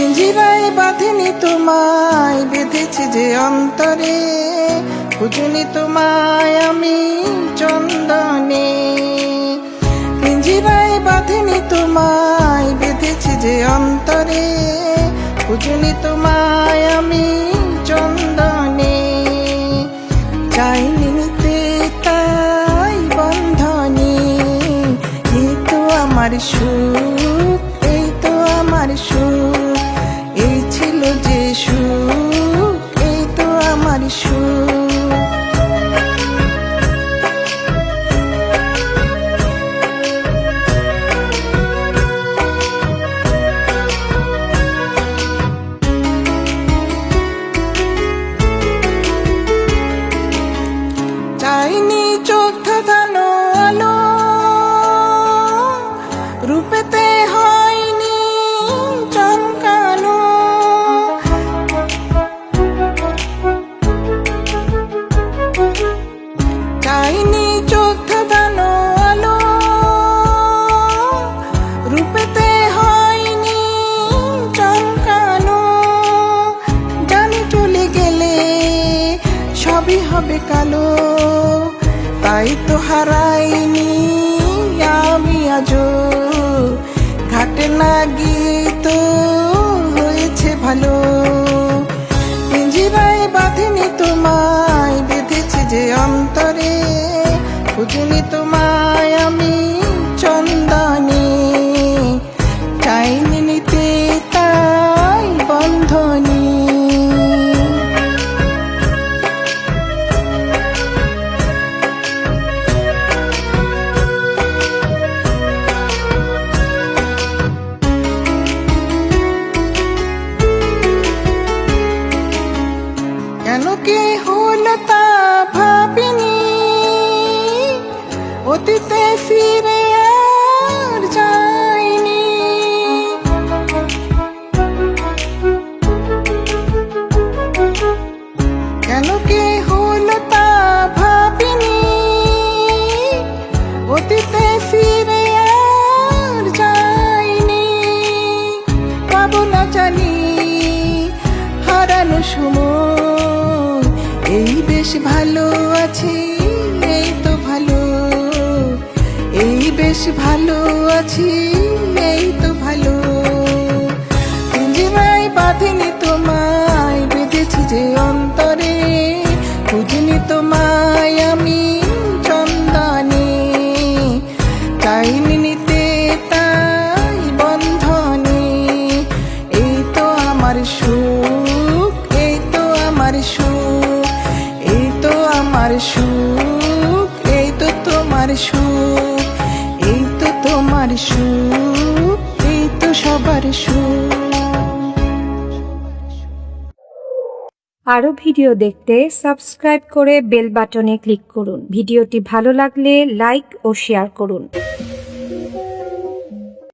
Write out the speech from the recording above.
পিঞ্জিরায় বাঁধেনি তোমায়, বেঁধেছি যে অন্তরে। খুঁজুনি তোমায় আমি চন্দনে। পিঞ্জিরায় বাঁধেনি তোমায়, বেঁধেছি যে অন্তরে। খুঁজুনি তোমায় আমি চন্দনে। চাইনি নিতে তাই বন্ধনে। এই তো আমার সুখ, এই তো আমার সুখ। চাইনি চোখ ধাঁধানো আলো। রূপেতে হয়নি চমকানো চাইনি চোখ ধাঁধানো আলো। রূপেতে হয়নি চমকানো জানি চলে গেলে সবই হবে কালো। তাই তো হারাইনি আমি আজও। ঘাটে না গিয়ে তো হয়েছে ভালো। তা ভাবিনি। অতীতে ফিরে আর যাইনি। কেন কি হলো তা ভাবিনি। অতীতে ফিরে আর যাইনি। পাবো না জানি হারানো সময় ভালো আছি, এই তো ভালো। এই বেশ ভালো আছি, এই তো ভালো। পিঞ্জিরায় বাঁধিনি তোমায়, বেঁধেছি যে অন্তরে। বুঝিনি তোমায় আমি। আমার সুখ, এই তো তোমার সুখ, এই তো তোমার সুখ, এই তো সবার সুখ। আরও ভিডিও দেখতে সাবস্ক্রাইব করে বেল বাটনে ক্লিক করুন। ভিডিওটি ভালো লাগলে লাইক ও শেয়ার করুন।